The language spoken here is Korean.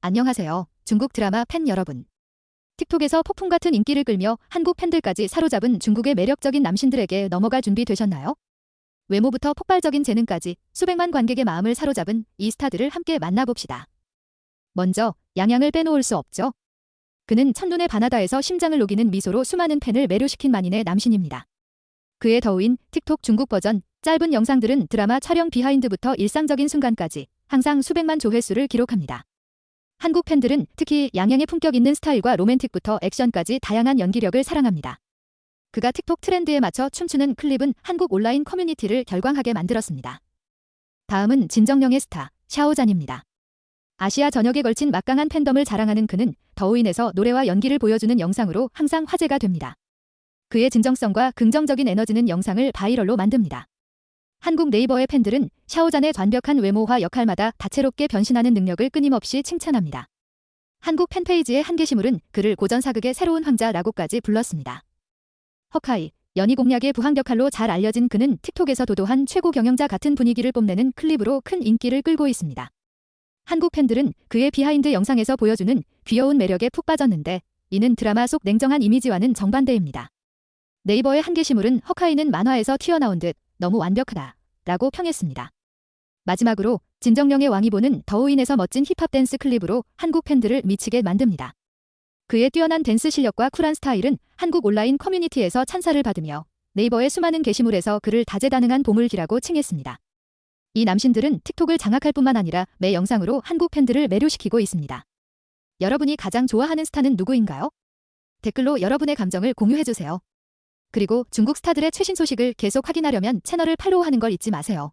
안녕하세요. 중국 드라마 팬 여러분. 틱톡에서 폭풍 같은 인기를 끌며 한국 팬들까지 사로잡은 중국의 매력적인 남신들에게 넘어갈 준비 되셨나요? 외모부터 폭발적인 재능까지 수백만 관객의 마음을 사로잡은 이 스타들을 함께 만나봅시다. 먼저 양양을 빼놓을 수 없죠. 그는 첫눈에 반하다에서 심장을 녹이는 미소로 수많은 팬을 매료시킨 만인의 남신입니다. 그의 더우인 틱톡 중국 버전 짧은 영상들은 드라마 촬영 비하인드부터 일상적인 순간까지 항상 수백만 조회수를 기록합니다. 한국 팬들은 특히 양양의 품격 있는 스타일과 로맨틱부터 액션까지 다양한 연기력을 사랑합니다. 그가 틱톡 트렌드에 맞춰 춤추는 클립은 한국 온라인 커뮤니티를 결광하게 만들었습니다. 다음은 진정령의 스타 샤오잔입니다. 아시아 전역에 걸친 막강한 팬덤을 자랑하는 그는 더우인에서 노래와 연기를 보여주는 영상으로 항상 화제가 됩니다. 그의 진정성과 긍정적인 에너지는 영상을 바이럴로 만듭니다. 한국 네이버의 팬들은 샤오잔의 완벽한 외모와 역할마다 다채롭게 변신하는 능력을 끊임없이 칭찬합니다. 한국 팬페이지의 한 게시물은 그를 고전 사극의 새로운 황자라고까지 불렀습니다. 허카이, 연희 공략의 부항 역할로 잘 알려진 그는 틱톡에서 도도한 최고 경영자 같은 분위기를 뽐내는 클립으로 큰 인기를 끌고 있습니다. 한국 팬들은 그의 비하인드 영상에서 보여주는 귀여운 매력에 푹 빠졌는데 이는 드라마 속 냉정한 이미지와는 정반대입니다. 네이버의 한 게시물은 허카이는 만화에서 튀어나온 듯 너무 완벽하다 라고 평했습니다. 마지막으로 진정령의 왕이보는 더우인에서 멋진 힙합 댄스 클립으로 한국 팬들을 미치게 만듭니다. 그의 뛰어난 댄스 실력과 쿨한 스타일은 한국 온라인 커뮤니티에서 찬사를 받으며 네이버의 수많은 게시물에서 그를 다재다능한 보물기라고 칭했습니다. 이 남신들은 틱톡을 장악할 뿐만 아니라 매 영상으로 한국 팬들을 매료시키고 있습니다. 여러분이 가장 좋아하는 스타는 누구인가요? 댓글로 여러분의 감정을 공유해주세요. 그리고 중국 스타들의 최신 소식을 계속 확인하려면 채널을 팔로우하는 걸 잊지 마세요.